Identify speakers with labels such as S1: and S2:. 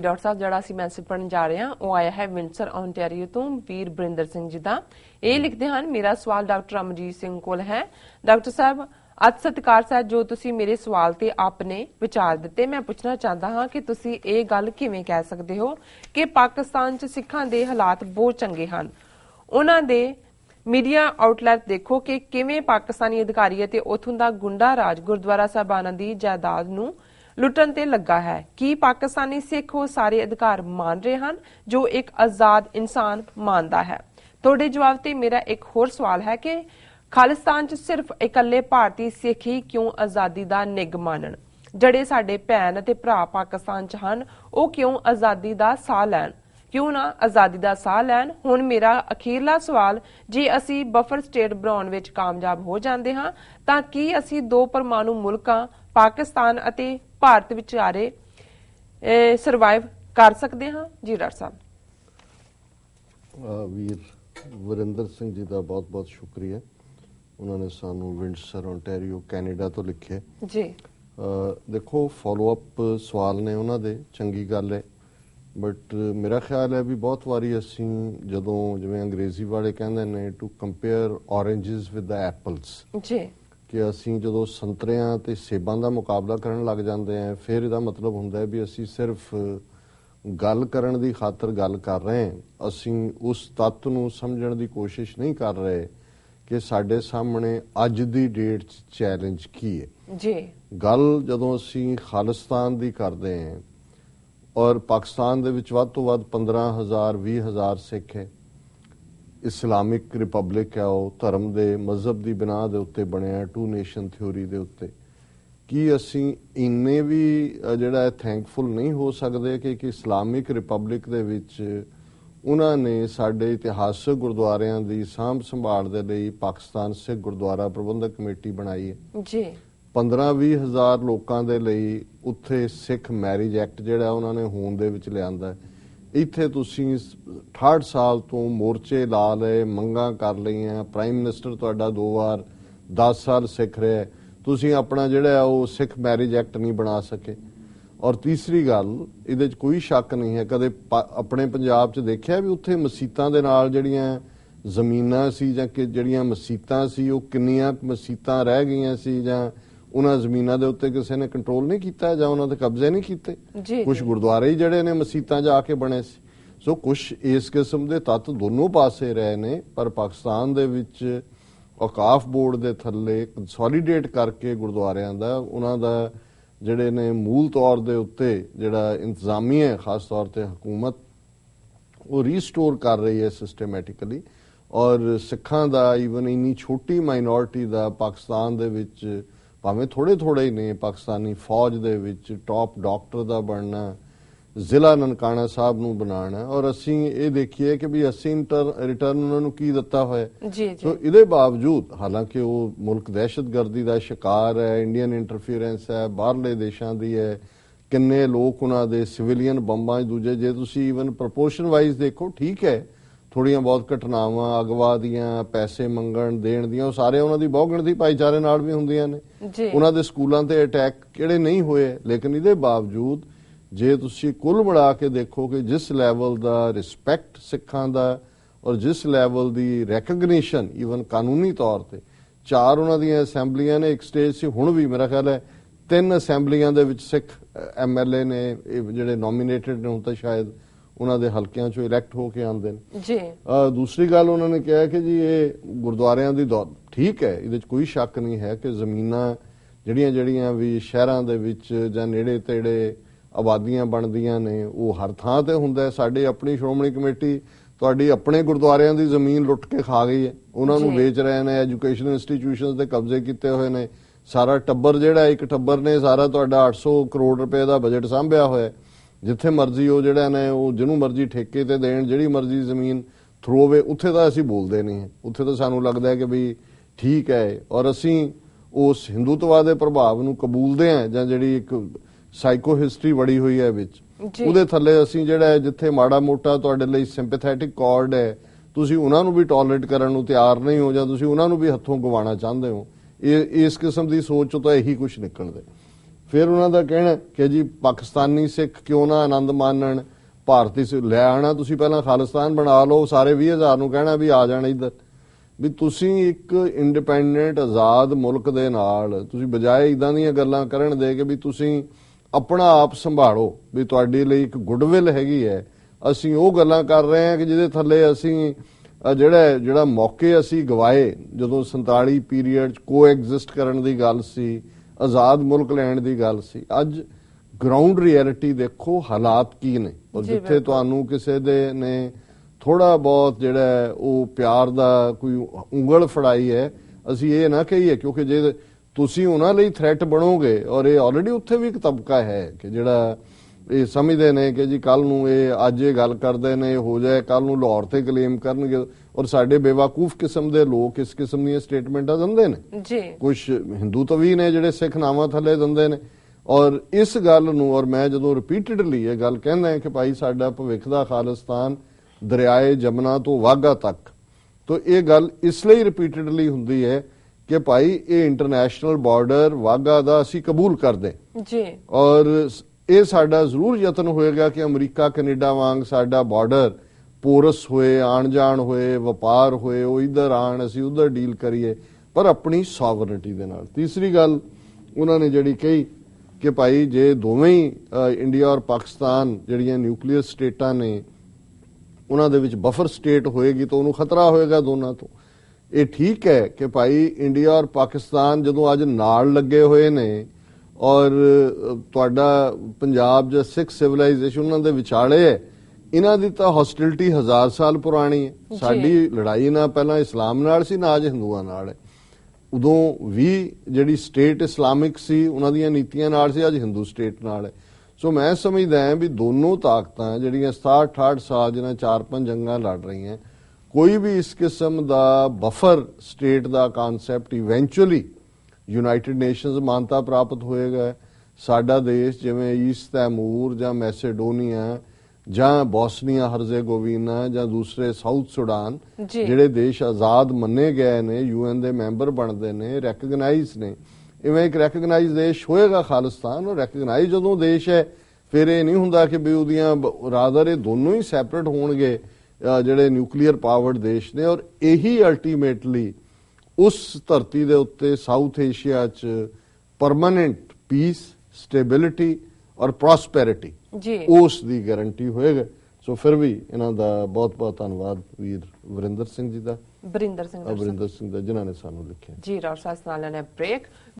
S1: Doctor ਸਾਹਿਬ, ਜਿਹੜਾ ਅਸੀਂ message ਪੜਨ ਜਾ ਰਹੇ ਹਾਂ, ਉਹ ਆਇਆ ਹੈ ਵਿੰਸਰ ਓਨਟਾਰੀਓ ਤੋਂ ਵੀਰ ਬਰਿੰਦਰ ਸਿੰਘ ਜੀ ਦਾ। ਇਹ ਲਿਖਦੇ ਹਨ, ਮੇਰਾ ਸਵਾਲ ਡਾਕਟਰ ਅਮਰਜੀਤ ਸਿੰਘ ਕੋਲ ਹੈ। ਡਾਕਟਰ ਸਾਹਿਬ ਅੱਜ ਸਤਿਕਾਰ ਸਾਹਿਬ ਜੋ ਤੁਸੀਂ ਮੇਰੇ ਸਵਾਲ ਤੇ ਆਪਣੇ ਵਿਚਾਰ ਦਿੱਤੇ, ਮੈਂ ਪੁੱਛਣਾ ਚਾਹੁੰਦਾ ਹਾਂ ਕਿ ਤੁਸੀਂ ਇਹ ਗੱਲ ਕਿਵੇਂ ਕਹਿ ਸਕਦੇ ਹੋ ਕਿ ਪਾਕਿਸਤਾਨ 'ਚ ਸਿੱਖਾਂ ਦੇ ਹਾਲਾਤ ਬਹੁਤ ਚੰਗੇ ਹਨ? ਉਹਨਾਂ ਦੇ ਮੀਡੀਆ ਆਊਟਲੈਟ ਦੇਖੋ ਕਿ ਕਿਵੇਂ ਪਾਕਿਸਤਾਨੀ ਅਧਿਕਾਰੀ ਅਤੇ ਉਥੋਂ ਦਾ ਗੁੰਡਾ ਰਾਜ ਗੁਰਦੁਆਰਾ ਸਾਹਿਬਾਨਾਂ ਦੀ ਜਾਇਦਾਦ ਨੂੰ ਲੁੱਟਣ ਤੇ ਲੱਗਾ ਹੈ। ਕੀ ਪਾਕਿਸਤਾਨੀ ਸਿੱਖ ਉਹ ਸਾਰੇ ਅਧਿਕਾਰ ਮੰਨ ਰਹੇ ਹਨ ਜੋ ਇੱਕ ਆਜ਼ਾਦ ਇਨਸਾਨ ਮੰਨਦਾ ਹੈ? ਤੁਹਾਡੇ ਜਵਾਬ ਤੇ ਮੇਰਾ ਇੱਕ ਹੋਰ ਸਵਾਲ ਹੈ ਕਿ ਖਾਲਿਸਤਾਨ 'ਚ ਸਿਰਫ ਇਕੱਲੇ ਭਾਰਤੀ ਸਿੱਖ ਹੀ ਕਿਉਂ ਆਜ਼ਾਦੀ ਦਾ ਨਿਗ ਮੰਨਣ ਜਿਹੜੇ ਸਾਡੇ ਭੈਣ ਅਤੇ ਭਰਾ ਪਾਕਿਸਤਾਨ 'ਚ ਹਨ, ਉਹ ਕਿਉਂ ਆਜ਼ਾਦੀ ਦਾ ਸਾਹ ਲੈਣ? ਕਿਉਂ ਨਾ ਆਜ਼ਾਦੀ ਦਾ ਸਾਹ ਲੈਣ? ਹੁਣ ਮੇਰਾ ਅਖੀਰਲਾ ਸਵਾਲ, ਜੇ ਅਸੀਂ ਬਫਰ ਸਟੇਟ ਬਣਾਉਣ ਵਿੱਚ ਕਾਮਯਾਬ ਹੋ ਜਾਂਦੇ ਹਾਂ, ਤਾਂ ਕੀ ਅਸੀਂ ਦੋ ਪਰਮਾਣੂ ਮੁਲਕਾਂ, ਪਾਕਿਸਤਾਨ ਅਤੇ ਭਾਰਤ ਵਿਚਾਰੇ ਸਰਵਾਈਵ ਕਰ ਸਕਦੇ ਹਾਂ? ਜੀ ਡਾਕਟਰ ਸਾਹਿਬ।
S2: ਵੀਰ ਵਰਿੰਦਰ ਸਿੰਘ ਜੀ ਦਾ ਬਹੁਤ-ਬਹੁਤ ਸ਼ੁਕਰੀਆ। ਉਹਨਾਂ ਨੇ ਸਾਨੂੰ ਵਿੰਡਸਰ ਓਨਟਾਰੀਓ ਕੈਨੇਡਾ ਤੋਂ ਲਿਖਿਆ।
S1: ਜੀ।
S2: ਦੇਖੋ ਫਾਲੋ ਅਪ ਸਵਾਲ ਨੇ ਉਹਨਾਂ ਦੇ ਚੰਗੀ ਗੱਲ ਹੈ। ਬਟ ਮੇਰਾ ਖਿਆਲ ਹੈ ਵੀ ਬਹੁਤ ਵਾਰੀ ਅਸੀਂ ਜਦੋਂ ਜਿਵੇਂ ਅੰਗਰੇਜ਼ੀ ਵਾਲੇ ਕਹਿੰਦੇ ਨੇ to compare oranges with the apples
S1: ਜੀ।
S2: ਕਿ ਅਸੀਂ ਜਦੋਂ ਸੰਤਰਿਆਂ ਤੇ ਸੇਬਾਂ ਦਾ ਮੁਕਾਬਲਾ ਕਰਨ ਲੱਗ ਜਾਂਦੇ ਆ ਫਿਰ ਇਹਦਾ ਮਤਲਬ ਹੁੰਦਾ ਹੈ ਵੀ ਅਸੀਂ ਸਿਰਫ ਗੱਲ ਕਰਨ ਦੀ ਖਾਤਰ ਗੱਲ ਕਰ ਰਹੇ ਹਾਂ। ਅਸੀਂ ਉਸ ਤੱਤ ਨੂੰ ਸਮਝਣ ਦੀ ਕੋਸ਼ਿਸ਼ ਨਹੀਂ ਕਰ ਰਹੇ ਕਿ ਸਾਡੇ ਸਾਹਮਣੇ ਅੱਜ ਦੀ ਡੇਟ 'ਚ ਚੈਲੰਜ ਕੀ ਹੈ।
S1: ਜੀ।
S2: ਗੱਲ ਜਦੋਂ ਅਸੀਂ ਖਾਲਿਸਤਾਨ ਦੀ ਕਰਦੇ ਹਾਂ ਔਰ ਪਾਕਿਸਤਾਨ ਦੇ ਵਿੱਚ ਵੱਧ ਤੋਂ ਵੱਧ 15000 20000 ਸਿੱਖ ਹੈ ਇਸਲਾਮਿਕ ਰਿਪਬਲਿਕ ਹੈ ਉਹ ਧਰਮ ਦੇ ਮਜ਼ਹਬ ਦੀ ਬਿਨਾ ਦੇ ਉੱਤੇ ਬਣਿਆ ਟੂ ਨੇਸ਼ਨ ਥਿਉਰੀ ਦੇ ਉੱਤੇ। ਕੀ ਅਸੀਂ ਇੰਨੇ ਵੀ ਜਿਹੜਾ ਹੈ ਥੈਂਕਫੁਲ ਨਹੀਂ ਹੋ ਸਕਦੇ ਕਿ ਇੱਕ ਇਸਲਾਮਿਕ ਰਿਪਬਲਿਕ ਦੇ ਵਿੱਚ ਉਹਨਾਂ ਨੇ ਸਾਡੇ ਇਤਿਹਾਸਕ ਗੁਰਦੁਆਰਿਆਂ ਦੀ ਸਾਂਭ ਸੰਭਾਲ ਦੇ ਲਈ ਪਾਕਿਸਤਾਨ ਸਿੱਖ ਗੁਰਦੁਆਰਾ ਪ੍ਰਬੰਧਕ ਕਮੇਟੀ ਬਣਾਈ ਹੈ।
S1: ਜੀ।
S2: 15-20 ਹਜ਼ਾਰ ਲੋਕਾਂ ਦੇ ਲਈ ਉੱਥੇ ਸਿੱਖ ਮੈਰਿਜ ਐਕਟ ਜਿਹੜਾ ਉਹਨਾਂ ਨੇ ਹੋਂਦ ਦੇ ਵਿੱਚ ਲਿਆਂਦਾ ਹੈ। ਇੱਥੇ ਤੁਸੀਂ 68 ਸਾਲ ਤੋਂ ਮੋਰਚੇ ਲਾ ਲਏ, ਮੰਗਾਂ ਕਰ ਲਈਆਂ ਪ੍ਰਾਈਮ ਮਿਨਿਸਟਰ ਤੁਹਾਡਾ ਦੋ ਵਾਰ 10 ਸਾਲ ਸਿੱਖ ਰਿਹਾ ਤੁਸੀਂ ਆਪਣਾ ਜਿਹੜਾ ਉਹ ਸਿੱਖ ਮੈਰਿਜ ਐਕਟ ਨਹੀਂ ਬਣਾ ਸਕੇ। ਔਰ ਤੀਸਰੀ ਗੱਲ, ਇਹਦੇ 'ਚ ਕੋਈ ਸ਼ੱਕ ਨਹੀਂ ਹੈ। ਕਦੇ ਪ- ਆਪਣੇ ਪੰਜਾਬ 'ਚ ਦੇਖਿਆ ਵੀ ਉੱਥੇ ਮਸੀਤਾਂ ਦੇ ਨਾਲ ਜਿਹੜੀਆਂ ਜ਼ਮੀਨਾਂ ਸੀ ਜਾਂ ਕਿ ਜਿਹੜੀਆਂ ਮਸੀਤਾਂ ਸੀ, ਉਹ ਕਿੰਨੀਆਂ ਮਸੀਤਾਂ ਰਹਿ ਗਈਆਂ ਸੀ ਜਾਂ ਉਹਨਾਂ ਜ਼ਮੀਨਾਂ ਦੇ ਉੱਤੇ ਕਿਸੇ ਨੇ ਕੰਟਰੋਲ ਨਹੀਂ ਕੀਤਾ ਜਾਂ ਉਹਨਾਂ ਤੇ ਕਬਜ਼ੇ ਨਹੀਂ ਕੀਤੇ। ਕੁਝ। ਗੁਰਦੁਆਰੇ ਹੀ ਜਿਹੜੇ ਨੇ ਮਸਜਿਦਾਂ ਜਾ ਕੇ ਬਣੇ ਸੀ। ਸੋ ਕੁਝ ਇਸ ਕਿਸਮ ਦੇ ਤੱਤ ਦੋਨੋਂ ਪਾਸੇ ਰਹੇ ਨੇ ਪਰ ਪਾਕਿਸਤਾਨ ਦੇ ਵਿੱਚ ਔਕਾਫ ਬੋਰਡ ਦੇ ਥੱਲੇ ਕੰਸੋਲੀਡੇਟ ਕਰਕੇ ਗੁਰਦੁਆਰਿਆਂ ਦਾ ਉਹਨਾਂ ਦਾ ਜਿਹੜੇ ਨੇ ਮੂਲ ਤੌਰ ਦੇ ਉੱਤੇ ਜਿਹੜਾ ਇੰਤਜ਼ਾਮੀਆ ਹੈ ਖਾਸ ਤੌਰ ਤੇ ਹਕੂਮਤ ਉਹ ਰੀਸਟੋਰ ਕਰ ਰਹੀ ਹੈ ਸਿਸਟਮੈਟਿਕਲੀ ਔਰ ਸਿੱਖਾਂ ਦਾ ਈਵਨ ਇੰਨੀ ਛੋਟੀ ਮਾਈਨੋਰਿਟੀ ਦਾ ਪਾਕਿਸਤਾਨ ਦੇ ਵਿੱਚ ਭਾਵੇਂ ਥੋੜੇ ਥੋੜੇ ਹੀ ਨੇ ਪਾਕਿਸਤਾਨੀ ਫੌਜ ਦੇ ਵਿੱਚ ਟਾਪ ਡਾਕਟਰ ਦਾ ਬਣਨਾ ਜ਼ਿਲ੍ਹਾ ਨਨਕਾਣਾ ਸਾਹਿਬ ਨੂੰ ਬਣਾਉਣਾ ਔਰ ਅਸੀਂ ਇਹ ਦੇਖੀਏ ਕਿ ਵੀ ਅਸੀਂ ਰਿਟਰਨ ਉਹਨਾਂ ਨੂੰ ਕੀ ਦਿੱਤਾ ਹੋਇਆ।
S1: ਜੀ ਜੀ
S2: ਸੋ ਇਹਦੇ ਬਾਵਜੂਦ ਹਾਲਾਂਕਿ ਉਹ ਮੁਲਕ ਦਹਿਸ਼ਤਗਰਦੀ ਦਾ ਸ਼ਿਕਾਰ ਹੈ ਇੰਡੀਅਨ ਇੰਟਰਫੀਰੈਂਸ ਹੈ ਬਾਹਰਲੇ ਦੇਸ਼ਾਂ ਦੀ ਹੈ ਕਿੰਨੇ ਲੋਕ ਉਹਨਾਂ ਦੇ ਸਿਵਿਲੀਅਨ ਬੰਬਾਂ ਦੂਜੇ ਜੇ ਤੁਸੀਂ ਈਵਨ ਪ੍ਰੋਪੋਰਸ਼ਨ ਵਾਈਜ਼ ਦੇਖੋ ਠੀਕ ਹੈ ਥੋੜੀਆਂ ਬਹੁਤ ਘਟਨਾਵਾਂ ਅਗਵਾ ਦੀਆਂ ਪੈਸੇ ਮੰਗਣ ਦੇਣ ਦੀਆਂ ਉਹ ਸਾਰੇ ਉਹਨਾਂ ਦੀ ਬਹੁਗਿਣਤੀ ਭਾਈਚਾਰੇ ਨਾਲ ਵੀ ਹੁੰਦੀਆਂ ਨੇ। ਉਹਨਾਂ ਦੇ ਸਕੂਲਾਂ ਤੇ ਅਟੈਕ ਕਿਹੜੇ ਨਹੀਂ ਹੋਏ ਲੇਕਿਨ ਇਹਦੇ ਬਾਵਜੂਦ ਜੇ ਤੁਸੀਂ ਕੁੱਲ ਮਿਲਾ ਕੇ ਦੇਖੋ ਕਿ ਜਿਸ ਲੈਵਲ ਦਾ ਰਿਸਪੈਕਟ ਸਿੱਖਾਂ ਦਾ ਔਰ ਜਿਸ ਲੈਵਲ ਦੀ ਰੈਕਗਨੀਸ਼ਨ ਈਵਨ ਕਾਨੂੰਨੀ ਤੌਰ ਤੇ ਚਾਰ ਉਹਨਾਂ ਦੀਆਂ ਅਸੈਂਬਲੀਆਂ ਨੇ ਇੱਕ ਸਟੇਜ ਸੀ ਹੁਣ ਵੀ ਮੇਰਾ ਖਿਆਲ ਹੈ ਤਿੰਨ ਅਸੈਂਬਲੀਆਂ ਦੇ ਵਿੱਚ ਸਿੱਖ ਐਮਐਲਏ ਨੇ ਜਿਹੜੇ ਨੋਮੀਨੇਟਡ ਨੇ ਹੁਣ ਤਾਂ ਸ਼ਾਇਦ ਉਹਨਾਂ ਦੇ ਹਲਕਿਆਂ ਚੋਂ ਇਲੈਕਟ ਹੋ ਕੇ ਆਉਂਦੇ ਨੇ।
S1: ਜੀ।
S2: ਦੂਸਰੀ ਗੱਲ ਉਹਨਾਂ ਨੇ ਕਿਹਾ ਕਿ ਜੀ ਇਹ ਗੁਰਦੁਆਰਿਆਂ ਦੀ ਠੀਕ ਹੈ ਇਹਦੇ 'ਚ ਕੋਈ ਸ਼ੱਕ ਨਹੀਂ ਹੈ ਕਿ ਜ਼ਮੀਨਾਂ ਜਿਹੜੀਆਂ ਜਿਹੜੀਆਂ ਵੀ ਸ਼ਹਿਰਾਂ ਦੇ ਵਿੱਚ ਜਾਂ ਨੇੜੇ ਤੇੜੇ ਆਬਾਦੀਆਂ ਬਣਦੀਆਂ ਨੇ ਉਹ ਹਰ ਥਾਂ ਤੇ ਹੁੰਦਾ ਹੈ। ਸਾਡੇ ਆਪਣੀ ਸ਼੍ਰੋਮਣੀ ਕਮੇਟੀ ਤੁਹਾਡੀ ਆਪਣੇ ਗੁਰਦੁਆਰਿਆਂ ਦੀ ਜ਼ਮੀਨ ਲੁੱਟ ਕੇ ਖਾ ਗਈ ਹੈ। ਉਹਨਾਂ ਨੂੰ। ਵੇਚ ਰਹੇ ਨੇ ਐਜੂਕੇਸ਼ਨ ਇੰਸਟੀਟਿਊਸ਼ਨਸ ਦੇ ਕਬਜ਼ੇ ਕੀਤੇ ਹੋਏ ਨੇ। ਸਾਰਾ ਟੱਬਰ ਜਿਹੜਾ ਇੱਕ ਟੱਬਰ ਨੇ ਸਾਰਾ ਤੁਹਾਡਾ 800 ਕਰੋੜ ਰੁਪਏ ਦਾ ਬਜਟ ਸਾਂਭਿਆ ਹੋਇਆ ਹੈ। ਜਿੱਥੇ ਮਰਜ਼ੀ ਉਹ ਜਿਹੜਾ ਨੇ ਉਹ ਜਿਹਨੂੰ ਮਰਜ਼ੀ ਠੇਕੇ ਤੇ ਦੇਣ ਜਿਹੜੀ ਮਰਜ਼ੀ ਜ਼ਮੀਨ ਥਰੋਵੇ ਉੱਥੇ ਤਾਂ ਅਸੀਂ ਬੋਲਦੇ ਨਹੀਂ ਉੱਥੇ ਤਾਂ ਸਾਨੂੰ ਲੱਗਦਾ ਹੈ ਕਿ ਵੀ ਠੀਕ ਹੈ ਔਰ ਅਸੀਂ ਉਸ ਹਿੰਦੂਤਵਾ ਦੇ ਪ੍ਰਭਾਵ ਨੂੰ ਕਬੂਲਦੇ ਹਾਂ ਜਾਂ ਜਿਹੜੀ ਇੱਕ ਸਾਈਕੋ ਹਿਸਟਰੀ ਵੜੀ ਹੋਈ ਹੈ ਵਿੱਚ। ਉਹਦੇ ਥੱਲੇ ਅਸੀਂ ਜਿਹੜਾ ਜਿੱਥੇ ਮਾੜਾ ਮੋਟਾ ਤੁਹਾਡੇ ਲਈ ਸਿੰਪੈਥੈਟਿਕ ਕਾਰਡ ਹੈ ਤੁਸੀਂ ਉਹਨਾਂ ਨੂੰ ਵੀ ਟੋਲਰੇਟ ਕਰਨ ਨੂੰ ਤਿਆਰ ਨਹੀਂ ਹੋ ਜਾਂ ਤੁਸੀਂ ਉਹਨਾਂ ਨੂੰ ਵੀ ਹੱਥੋਂ ਗਵਾਉਣਾ ਚਾਹੁੰਦੇ ਹੋ ਇਹ ਇਸ ਕਿਸਮ ਦੀ ਸੋਚ ਤੋਂ ਤਾਂ ਇਹੀ ਕੁਝ ਨਿਕਲਦਾ। ਫਿਰ ਉਹਨਾਂ ਦਾ ਕਹਿਣਾ ਕਿ ਜੀ ਪਾਕਿਸਤਾਨੀ ਸਿੱਖ ਕਿਉਂ ਨਾ ਆਨੰਦ ਮਾਣਨ ਭਾਰਤੀ ਸਿੱਖ ਲੈ ਆਣਾ, ਤੁਸੀਂ ਪਹਿਲਾਂ ਖਾਲਿਸਤਾਨ ਬਣਾ ਲਓ, ਸਾਰੇ 20000 ਨੂੰ ਕਹਿਣਾ ਵੀ ਆ ਜਾਣ ਇੱਧਰ। ਵੀ ਤੁਸੀਂ ਇੱਕ ਇੰਡੀਪੈਂਡੈਂਟ ਆਜ਼ਾਦ ਮੁਲਕ ਦੇ ਨਾਲ, ਤੁਸੀਂ ਬਜਾਏ ਇਦਾਂ ਦੀਆਂ ਗੱਲਾਂ ਕਰਨ ਦੇ ਕਿ ਵੀ ਤੁਸੀਂ ਆਪਣਾ ਆਪ ਸੰਭਾਲੋ, ਵੀ ਤੁਹਾਡੇ ਲਈ ਇੱਕ ਗੁੱਡਵਿਲ ਹੈਗੀ ਹੈ। ਅਸੀਂ ਉਹ ਗੱਲਾਂ ਕਰ ਰਹੇ ਹਾਂ ਕਿ ਜਿਹਦੇ ਥੱਲੇ ਅਸੀਂ ਜਿਹੜਾ ਜਿਹੜਾ ਮੌਕੇ ਅਸੀਂ ਗਵਾਏ, ਜਦੋਂ 47 ਪੀਰੀਅਡ ਚ ਕੋਐਗਜ਼ਿਸਟ ਕਰਨ ਦੀ ਗੱਲ ਸੀ ਆਜ਼ਾਦ ਮੁਲਕ ਲੈਣ ਦੀ ਗੱਲ ਸੀ ਅੱਜ ਗਰਾਊਂਡ ਰਿਐਲਿਟੀ ਦੇਖੋ ਹਾਲਾਤ ਕੀ ਨੇ ਔਰ ਜਿੱਥੇ। ਤੁਹਾਨੂੰ ਕਿਸੇ ਦੇ ਨੇ ਥੋੜਾ ਬਹੁਤ ਜਿਹੜਾ ਉਹ ਪਿਆਰ ਦਾ ਕੋਈ ਉਂਗਲ ਫੜਾਈ ਹੈ ਅਸੀਂ ਇਹ ਨਾ ਕਹੀਏ ਕਿਉਂਕਿ ਜੇ ਤੁਸੀਂ ਉਹਨਾਂ ਲਈ ਥ੍ਰੈਟ ਬਣੋਗੇ ਔਰ ਇਹ ਆਲਰੇਡੀ ਉੱਥੇ ਵੀ ਇੱਕ ਤਬਕਾ ਹੈ ਕਿ ਜਿਹੜਾ ਇਹ ਸਮਝਦੇ ਨੇ ਕਿ ਜੀ ਕੱਲ ਨੂੰ ਇਹ ਅੱਜ ਇਹ ਗੱਲ ਕਰਦੇ ਨੇ ਇਹ ਹੋ ਜਾਏ ਕੱਲ ਨੂੰ ਲਾਹੌਰ ਤੇ ਕਲੇਮ ਕਰਨਗੇ ਔਰ ਸਾਡੇ ਬੇਵਕੂਫ ਕਿਸਮ ਦੇ ਲੋਕ ਇਸ ਕਿਸਮ ਦੀਆਂ ਸਟੇਟਮੈਂਟਾਂ ਦਿੰਦੇ ਨੇ।
S1: ਜੀ।
S2: ਕੁਝ ਹਿੰਦੂ ਤਾਂ ਵੀ ਨੇ ਜਿਹੜੇ ਸਿੱਖ ਨਾਵਾਂ ਥੱਲੇ ਦਿੰਦੇ ਨੇ। ਔਰ ਇਸ ਗੱਲ ਨੂੰ ਔਰ ਮੈਂ ਜਦੋਂ ਰਿਪੀਟਡਲੀ ਇਹ ਗੱਲ ਕਹਿੰਦਾ ਹਾਂ ਕਿ ਭਾਈ ਸਾਡਾ ਭਵਿੱਖ ਦਾ ਖਾਲਿਸਤਾਨ ਦਰਿਆਏ ਜਮਨਾ ਤੋਂ ਵਾਗਾ ਤੱਕ ਤੋਂ ਇਹ ਗੱਲ ਇਸ ਲਈ ਰਿਪੀਟਡਲੀ ਹੁੰਦੀ ਹੈ ਕਿ ਭਾਈ ਇਹ ਇੰਟਰਨੈਸ਼ਨਲ ਬਾਰਡਰ ਵਾਗਾ ਦਾ ਅਸੀਂ ਕਬੂਲ ਕਰਦੇ।
S1: ਜੀ।
S2: ਔਰ ਇਹ ਸਾਡਾ ਜ਼ਰੂਰ ਯਤਨ ਹੋਏਗਾ ਕਿ ਅਮਰੀਕਾ, ਕੈਨੇਡਾ ਵਾਂਗ ਸਾਡਾ ਬਾਰਡਰ ਪੋਰਸ ਹੋਏ ਆਣ ਜਾਣ ਹੋਏ, ਵਪਾਰ ਹੋਏ, ਉਹ ਇਧਰ ਆਣ, ਅਸੀਂ ਉਧਰ ਡੀਲ ਕਰੀਏ, ਪਰ ਆਪਣੀ ਸੋਵਰਨਟੀ ਦੇ ਨਾਲ। ਤੀਸਰੀ ਗੱਲ ਉਹਨਾਂ ਨੇ ਜਿਹੜੀ ਕਹੀ ਕਿ ਭਾਈ ਜੇ ਦੋਵੇਂ ਹੀ ਇੰਡੀਆ ਔਰ ਪਾਕਿਸਤਾਨ ਜਿਹੜੀਆਂ ਨਿਊਕਲੀਅਰ ਸਟੇਟਾਂ ਨੇ, ਉਹਨਾਂ ਦੇ ਵਿੱਚ ਬਫਰ ਸਟੇਟ ਹੋਏਗੀ ਤਾਂ ਉਹਨੂੰ ਖਤਰਾ ਹੋਏਗਾ ਦੋਨਾਂ ਤੋਂ। ਇਹ ਠੀਕ ਹੈ ਕਿ ਭਾਈ ਇੰਡੀਆ ਔਰ ਪਾਕਿਸਤਾਨ ਜਦੋਂ ਅੱਜ ਨਾਲ ਲੱਗੇ ਹੋਏ ਨੇ ਔਰ ਤੁਹਾਡਾ ਪੰਜਾਬ ਜਾਂ ਸਿੱਖ ਸਿਵਲਾਈਜੇਸ਼ਨ ਉਹਨਾਂ ਦੇ ਵਿਚਾਲੇ ਹੈ ਇਹਨਾਂ ਦੀ ਤਾਂ ਹੌਸਟਿਲਿਟੀ ਹਜ਼ਾਰ ਸਾਲ ਪੁਰਾਣੀ ਹੈ। ਸਾਡੀ ਲੜਾਈ ਨਾ ਪਹਿਲਾਂ ਇਸਲਾਮ ਨਾਲ ਸੀ ਨਾ ਅੱਜ ਹਿੰਦੂਆਂ ਨਾਲ ਹੈ। ਉਦੋਂ ਵੀ ਜਿਹੜੀ ਸਟੇਟ ਇਸਲਾਮਿਕ ਸੀ ਉਹਨਾਂ ਦੀਆਂ ਨੀਤੀਆਂ ਨਾਲ ਸੀ ਅੱਜ ਹਿੰਦੂ ਸਟੇਟ ਨਾਲ ਹੈ। ਸੋ ਮੈਂ ਸਮਝਦਾ ਹਾਂ ਵੀ ਦੋਨੋਂ ਤਾਕਤਾਂ ਜਿਹੜੀਆਂ 67 68 ਸਾਲ ਜਿਹਨਾਂ ਚਾਰ ਪੰਜ ਜੰਗਾਂ ਲੜ ਰਹੀਆਂ ਕੋਈ ਵੀ ਇਸ ਕਿਸਮ ਦਾ ਬਫਰ ਸਟੇਟ ਦਾ ਕਨਸੈਪਟ ਇਵੈਂਚੁਅਲੀ ਯੂਨਾਈਟਿਡ ਨੇਸ਼ਨਸ ਮਾਨਤਾ ਪ੍ਰਾਪਤ ਹੋਏਗਾ ਸਾਡਾ ਦੇਸ਼ ਜਿਵੇਂ ਈਸਟ ਤੈਮੂਰ ਜਾਂ ਮੈਸੇਡੋਨੀਆ ਜਾਂ ਬੋਸਨੀਆ ਹਰਜ਼ੇਗੋਵੀਨਾ ਜਾਂ ਦੂਸਰੇ ਸਾਊਥ ਸੁਡਾਨ। ਜਿਹੜੇ ਦੇਸ਼ ਆਜ਼ਾਦ ਮੰਨੇ ਗਏ ਨੇ ਯੂਐਨ ਦੇ ਮੈਂਬਰ ਬਣਦੇ ਨੇ ਰੈਕਗਨਾਈਜ਼ ਨੇ ਇਵੇਂ ਇੱਕ ਰੈਕਗਨਾਈਜ਼ ਦੇਸ਼ ਹੋਏਗਾ ਖਾਲਿਸਤਾਨ ਉਹ ਰੈਕਗਨਾਈਜ਼ ਜਦੋਂ ਦੇਸ਼ ਹੈ ਫਿਰ ਇਹ ਨਹੀਂ ਹੁੰਦਾ ਕਿ ਵੀ ਉਹਦੀਆਂ ਰਾਦਰ ਇਹ ਦੋਨੋਂ ਹੀ ਸੈਪਰੇਟ ਹੋਣਗੇ ਜਿਹੜੇ ਨਿਊਕਲੀਅਰ ਪਾਵਰਡ ਦੇਸ਼ ਨੇ ਔਰ ਇਹੀ ਅਲਟੀਮੇਟਲੀ ਉਸ ਧਰਤੀ ਦੇ ਉੱਤੇ ਸਾਊਥ ਏਸ਼ੀਆ 'ਚ ਪਰਮਨੈਂਟ ਪੀਸ ਸਟੇਬਿਲਿਟੀ ਔਰ ਪ੍ਰੋਸਪੈਰਿਟੀ
S1: ਜੀ।
S2: ਉਸ ਦੀ ਗਾਰੰਟੀ ਹੋਏਗਾ। ਸੋ ਫਿਰ ਵੀ ਇਹਨਾਂ ਦਾ ਬਹੁਤ ਬਹੁਤ ਧੰਨਵਾਦ ਵੀਰ ਵਰਿੰਦਰ ਸਿੰਘ ਜੀ ਦਾ।
S1: ਬਰਿੰਦਰ ਸਿੰਘ ਸਾਹਿਬ।
S2: ਅਵਰਿੰਦਰ ਸਿੰਘ ਦਾ ਜਿਨ੍ਹਾਂ ਨੇ ਸਾਨੂੰ ਲਿਖਿਆ।
S1: ਜੀ ਡਾਕਟਰ ਸਾਹਿਬ ਨਾਲ ਲੈਣਾ ਬ੍ਰੇਕ